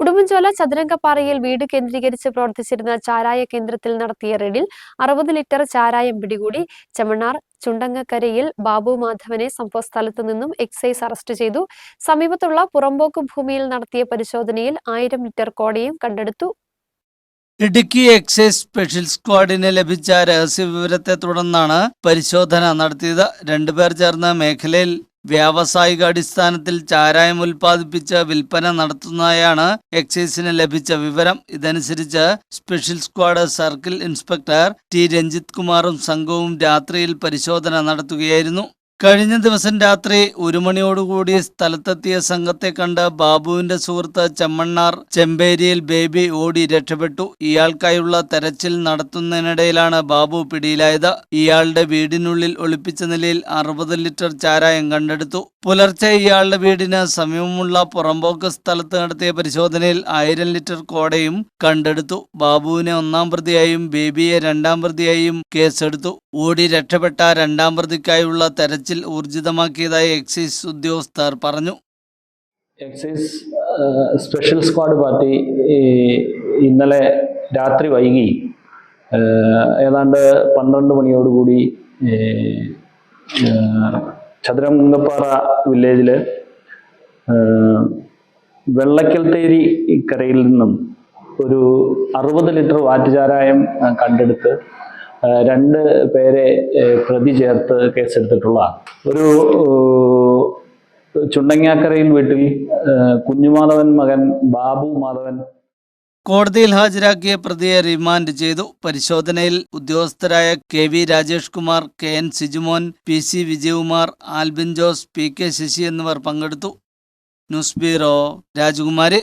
ഉടുമ്പൻചോല ചതുരംഗപ്പാറയിൽ വീട് കേന്ദ്രീകരിച്ച് പ്രവർത്തിച്ചിരുന്ന ചാരായ കേന്ദ്രത്തിൽ നടത്തിയ റെയ്ഡിൽ അറുപത് ലിറ്റർ ചാരായം പിടികൂടി. ചെമ്മണ്ണാർ ചുണ്ടങ്ങക്കരയിൽ ബാബു മാധവനെ സംഭവസ്ഥലത്ത് നിന്നും എക്സൈസ് അറസ്റ്റ് ചെയ്തു. സമീപത്തുള്ള പുറമ്പോക്ക് ഭൂമിയിൽ നടത്തിയ പരിശോധനയിൽ ആയിരം ലിറ്റർ കോടയും കണ്ടെടുത്തു. ഇടുക്കി എക്സൈസ് സ്പെഷ്യൽ സ്ക്വാഡിന് ലഭിച്ച രഹസ്യ വിവരത്തെ തുടർന്നാണ് പരിശോധന നടത്തിയത്. രണ്ടുപേർ ചേർന്ന് മേഖലയിൽ വ്യാവസായിക അടിസ്ഥാനത്തിൽ ചാരായം ഉൽപ്പാദിപ്പിച്ച് വിൽപ്പന നടത്തുന്നതായാണ് എക്സൈസിന് ലഭിച്ച വിവരം. ഇതനുസരിച്ച് special squad circle inspector T. Ranjith കുമാറും സംഘവും രാത്രിയിൽ പരിശോധന നടത്തുകയായിരുന്നു. കഴിഞ്ഞ ദിവസം രാത്രി ഒരു മണിയോടുകൂടി സ്ഥലത്തെത്തിയ സംഘത്തെ കണ്ട് ബാബുവിന്റെ സുഹൃത്ത് ചെമ്മണ്ണാർ ചെമ്പേരിയിൽ ബേബി ഓടി രക്ഷപ്പെട്ടു. ഇയാൾക്കായുള്ള തെരച്ചിൽ നടത്തുന്നതിനിടയിലാണ് ബാബു പിടിയിലായത്. ഇയാളുടെ വീടിനുള്ളിൽ ഒളിപ്പിച്ച നിലയിൽ അറുപത് ലിറ്റർ ചാരായം കണ്ടെടുത്തു. പുലർച്ചെ ഇയാളുടെ വീടിന് സമീപമുള്ള പുറമ്പോക്ക് സ്ഥലത്ത് നടത്തിയ പരിശോധനയിൽ ആയിരം ലിറ്റർ കോടയും കണ്ടെടുത്തു. ബാബുവിനെ ഒന്നാം പ്രതിയായും ബേബിയെ രണ്ടാം പ്രതിയായും കേസെടുത്തു. ഓടി രക്ഷപ്പെട്ട രണ്ടാം പ്രതിക്കായുള്ള തെരച്ചിൽ ഊർജിതമാക്കിയതായി എക്സൈസ് ഉദ്യോഗസ്ഥർ പറഞ്ഞു. എക്സൈസ് സ്പെഷ്യൽ സ്ക്വാഡ് പാർട്ടി ഇന്നലെ രാത്രി വൈകി ഏതാണ്ട് പന്ത്രണ്ട് മണിയോടുകൂടി ചതുരംഗപ്പാറ വില്ലേജിൽ വെള്ളക്കൽത്തേരി കരയിൽ നിന്നും ഒരു അറുപത് ലിറ്റർ വാറ്റുചാരായം കണ്ടെടുത്ത് രണ്ട് പേരെ പ്രതി ചേർത്ത് കേസെടുത്തിട്ടുള്ളതാണ്. ഒരു ചുണ്ടങ്ങാക്കരയിൽ വീട്ടിൽ കുഞ്ഞുമാധവൻ മകൻ ബാബു മാധവൻ കോടതിയിൽ ഹാജരാക്കിയ പ്രതിയെ റിമാൻഡ് ചെയ്തു. പരിശോധനയിൽ ഉദ്യോഗസ്ഥരായ K V Rajesh Kumar K N Sijumon P C Vijayakumar Albin Jose P K Sasi എന്നിവർ പങ്കെടുത്തു. ന്യൂസ് ബ്യൂറോ രാജകുമാരി.